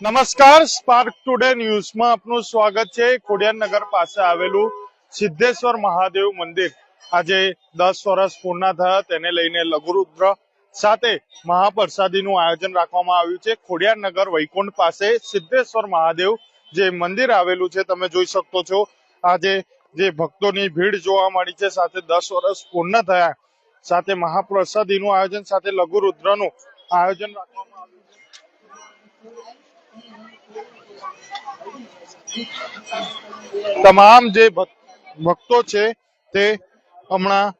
નમસ્કાર spark today ન્યૂઝમાં આપનું સ્વાગત છે. ખોડિયારનગર પાસે આવેલું સિદ્ધેશ્વર મહાદેવ મંદિર. આજે દસ વર્ષ પૂર્ણ થયા, તેને લઈને લઘુરુદ્ર સાથે મહાપ્રસાદીનું આયોજન રાખવામાં આવ્યું છે. ખોડિયારનગર વૈકુંઠ પાસે સિદ્ધેશ્વર મહાદેવ જે મંદિર આવેલું છે, તમે જોઈ શકો છો. આજે જે ભક્તોની ભીડ જોવા મળી છે, સાથે દસ વર્ષ પૂર્ણ થયા. સાથે મહાપ્રસાદીનું આયોજન, સાથે લઘુરુદ્રનું આયોજન રાખવામાં આવ્યું છે. તમામ જે ભક્તો છે તે હમણાં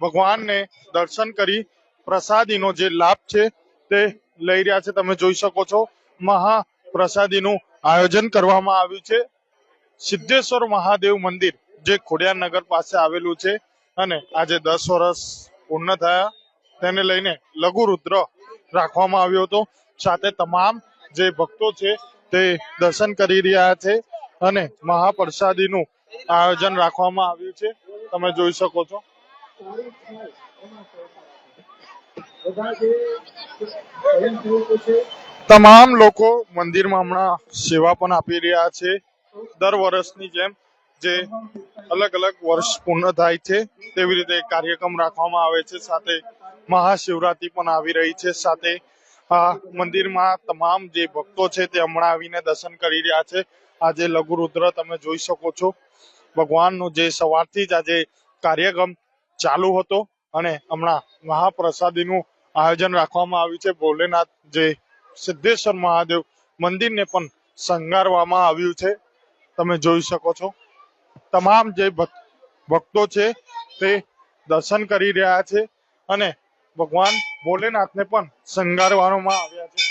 ભગવાનને દર્શન કરી પ્રસાદીનો જે લાભ છે તે લઈ રહ્યા છે. તમે જોઈ શકો છો મહા પ્રસાદીનું આયોજન કરવામાં આવ્યું છે. સિદ્ધેશ્વર મહાદેવ મંદિર જે ખોડિયારનગર પાસે આવેલું છે અને આજે દસ વર્ષ પૂર્ણ થયા. તેને લઈને લઘુ રુદ્ર રાખવામાં આવ્યો હતો. સાથે તમામ જે ભક્તો છે તે દર્શન કરી રહ્યા છે અને મહાપ્રસાદીનું આયોજન રાખવામાં આવ્યું છે. તમે જોઈ શકો છો. તમામ લોકો મંદિરમાં હમણાં સેવા પણ આપી રહ્યા છે. દર વર્ષની જેમ જે અલગ અલગ વર્ષ પૂર્ણ થાય છે, તેવી રીતે કાર્યક્રમ રાખવામાં આવે છે. સાથે મહાશિવરાત્રી પણ આવી રહી છે. સાથે આ મંદિરમાં તમામ જે ભક્તો છે તે હમણાં આવીને દર્શન કરી રહ્યા છે. આજે લઘુરુદ્ર તમે જોઈ શકો છો. ભગવાનનું જે સવારથી જ આજે કાર્યક્રમ ચાલુ હતો અને હમણાં મહાપ્રસાદીનું આયોજન રાખવામાં આવ્યું છે. ભોલેનાથ જે સિદ્ધેશ્વર મહાદેવ મંદિરને પણ શણગારવામાં આવ્યું છે. તમે જોઈ શકો છો. તમામ જે ભક- ભક્તો છે તે દર્શન કરી રહ્યા છે અને ભગવાન ભોલેનાથને પણ શણગારવામાં આવ્યા છે.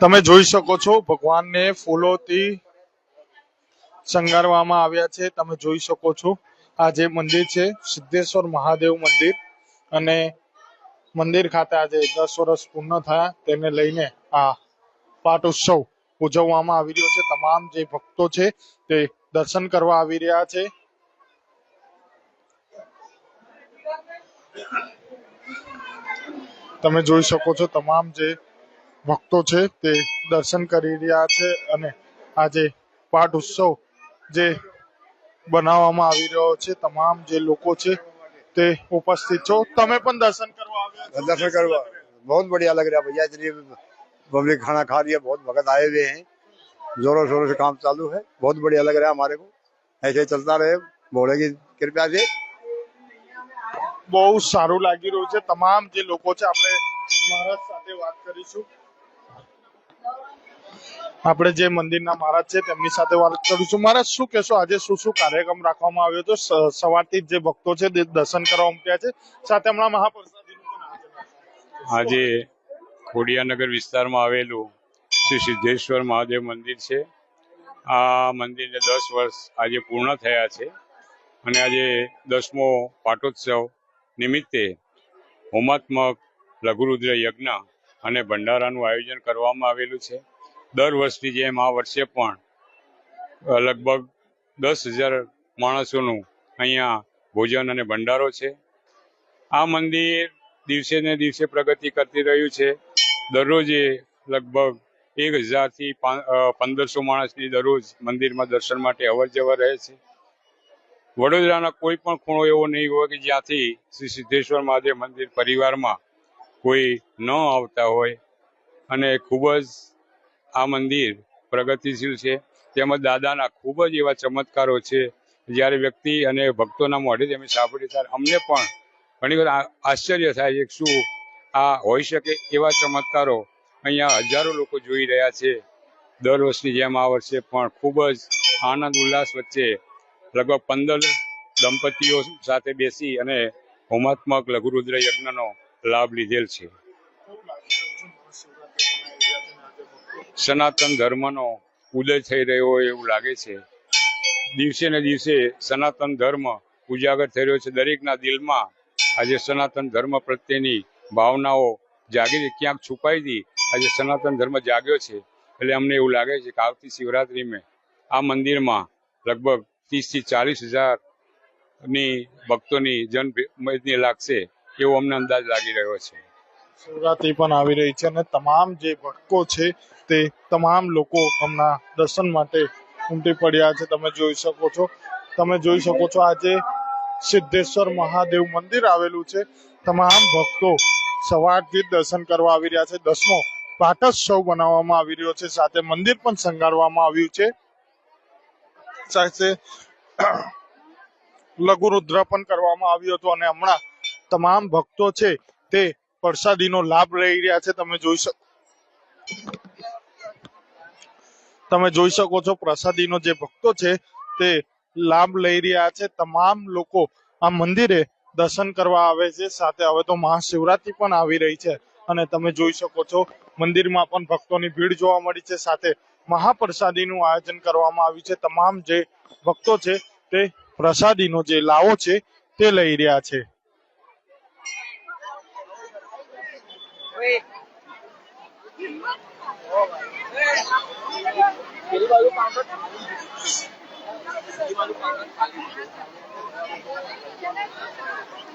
તમે જોઈ શકો છો, ભગવાનને ફૂલોથી શણગારવામાં આવ્યા છે. તમે જોઈ શકો છો, આ જે મંદિર છે, સિદ્ધેશ્વર મહાદેવ મંદિર અને મંદિર ખાતે આજે દસ વર્ષ પૂર્ણ થયા. તેને લઈને આ પાટ ઉત્સવ ઉજવવામાં આવી રહ્યો છે. તમામ જે ભક્તો છે તે દર્શન કરવા આવી રહ્યા છે. તમે જોઈ શકો છો તમામ જે ભક્તો છે તે દર્શન કરી રહ્યા છે અને આજે પાઠ ઉત્સવ જે બનાવવામાં આવી રહ્યો છે. તમામ જે લોકો છે તે ઉપસ્થિત છો. તમે પણ દર્શન કરવા આવ્યા દર્શન કરવા. બહુ બઢિયા લગ રહ્યા ભાઈ पब्लिक खाना खा रही है बहुत भगत आए हुए हैं जोरों शोरों से काम चालू है बहुत बढ़िया लग रहा है हमारे को ऐसे ही चलता रहे भोले की कृपा से બહુ સારું લાગી રહ્યું છે તમામ જે લોકો છે આપણે મહારાજ સાથે વાત કરીશું આપણે જે મંદિરના મહારાજ છે તેમની સાથે વાત કરીશું મહારાજ શું કહેશો આજે શું શું કાર્યક્રમ રાખવામાં આવ્યો હતો સ- સવારથી જ જે ભક્તો છે તે દર્શન કરવા ઉમટ્યા છે સાથે હમણાં મહાપ્રસાદીનું પણ આયોજન આજે ખોડિયાનગર વિસ્તારમાં આવેલું શ્રી સિદ્ધેશ્વર મહાદેવ મંદિર છે. આ મંદિરને દસ વર્ષ આજે પૂર્ણ થયા છે અને આજે દસમો પાટોત્સવ નિમિત્તે હોમાત્મક લઘુરુદ્ર યજ્ઞ અને ભંડારાનું આયોજન કરવામાં આવેલું છે. દર વર્ષની જેમ આ વર્ષે પણ લગભગ દસ હજાર માણસોનું અહીંયા ભોજન અને ભંડારો છે. આ મંદિર દિવસે ને દિવસે પ્રગતિ કરતી રહ્યું છે. દરરોજે લગભગ એક હજારથી પંદરસો માણસની દરરોજ મંદિરમાં દર્શન માટે અવર જવર રહે છે. વડોદરાના કોઈ પણ ખૂણો એવો નહીં હોય કે જ્યાંથી શ્રી સિદ્ધેશ્વર મહાદેવ મંદિર પરિવારમાં કોઈ ન આવતા હોય. અને ખૂબ જ આ મંદિર પ્રગતિશીલ છે. તેમજ દાદાના ખૂબ જ એવા ચમત્કારો છે. જ્યારે વ્યક્તિ અને ભક્તોના મોઢે અમે સાંભળીએ ત્યારે અમને પણ ઘણી આ- આશ્ચર્ય થાય છે શું આ હોઈ શકે એવા ચમત્કારો અહીંયા હજારો લોકો જોઈ રહ્યા છે. દર વર્ષની જેમ આ વર્ષે પણ ખૂબ જ આનંદ, ઉલ્લાસ વચ્ચે લગભગ પંદર દંપતીઓ સાથે બેસી અને હોમાત્મક લઘુરુદ્ર યજ્ઞનો લાભ લીધેલ છે. સનાતન ધર્મનો ઉદય થઈ રહ્યો હોય એવું લાગે છે. દિવસે ને દિવસે સનાતન ધર્મ ઉજાગર થઈ રહ્યો છે. દરેકના દિલમાં આજે સનાતન ધર્મ પ્રત્યેની ભાવનાઓ જાગી ક્યાંક છુપાઈ હતી આજે સનાતન ધર્મ જાગ્યો છે. એટલે અમને એવું લાગે છે કે આવતી શિવરાત્રીમાં આ મંદિરમાં લગભગ ત્રીસથી ચાલીસ હજારની ભક્તોની જનમેદની લાગશે એવો અમને અંદાજ લાગી રહ્યો છે. શિવરાત્રી પણ આવી રહી છે અને તમામ જે ભક્તો છે તે તમામ લોકો હમણાં દર્શન માટે ઉમટી પડ્યા છે. તમે જોઈ શકો છો. તમે જોઈ શકો છો આજે સિદ્ધેશ્વર મહાદેવ મંદિર આવેલું છે. તમામ ભક્તો સવારથી દર્શન કરવા આવી રહ્યા છે. દસમો પાટોત્સવ બનાવવામાં આવી રહ્યો છે. સાથે મંદિર પણ શણગારવામાં આવ્યું છે. સાથે લઘુ રુદ્ર પણ કરવામાં આવ્યું હતું અને હમણાં તમામ ભક્તો છે તે પ્રસાદીનો લાભ લઈ રહ્યા છે. તમે જોઈ શકો, તમે જોઈ શકો છો પ્રસાદીનો જે ભક્તો છે તે લાભ લઈ રહ્યા છે. તમામ લોકો આ મંદિરે દર્શન કરવા આવે છે. સાથે હવે તો મહાશિવરાત્રી પણ આવી રહી છે અને તમે જોઈ શકો છો, મંદિરમાં પણ ભક્તોની ભીડ જોવા મળી છે. સાથે મહાપ્રસાદીનું આયોજન કરવામાં આવ્યું છે. તમામ જે ભક્તો છે તે પ્રસાદીનો જે લાવો છે તે લઈ રહ્યા છે.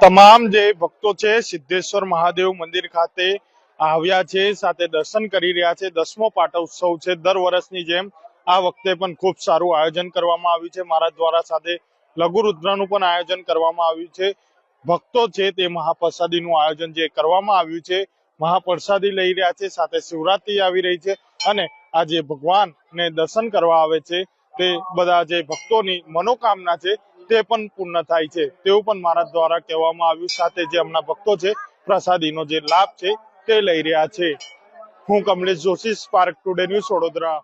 તમામ જે ભક્તો છે, સિદ્ધેશ્વર મહાદેવ મંદિર ખાતે આવ્યા છે, સાથે દર્શન કરી રહ્યા છે. દસમો પાટોત્સવ છે. દર વર્ષની જેમ આ વખતે પણ ખૂબ સારું આયોજન કરવામાં આવ્યું છે. મારા દ્વારા સાથે લઘુ રુદ્રનું પણ આયોજન કરવામાં આવ્યું છે. ભક્તો છે તે મહાપ્રસાદીનું આયોજન જે કરવામાં આવ્યું છે, મહાપ્રસાદી લઈ રહ્યા છે, સાથે શિવરાત્રી આવી રહી છે અને આજે ભગવાનને દર્શન કરવા આવે છે, તે બધા જે ભક્તોની મનોકામના છે, તે પણ પૂર્ણ થાય છે. તેવું પણ મારા દ્વારા કહેવામાં આવ્યું. સાથે જે હમણાં ભક્તો છે, પ્રસાદીનો જે લાભ છે, તે લઈ રહ્યા છે. હું Kamlesh Joshi spark today news Vadodara.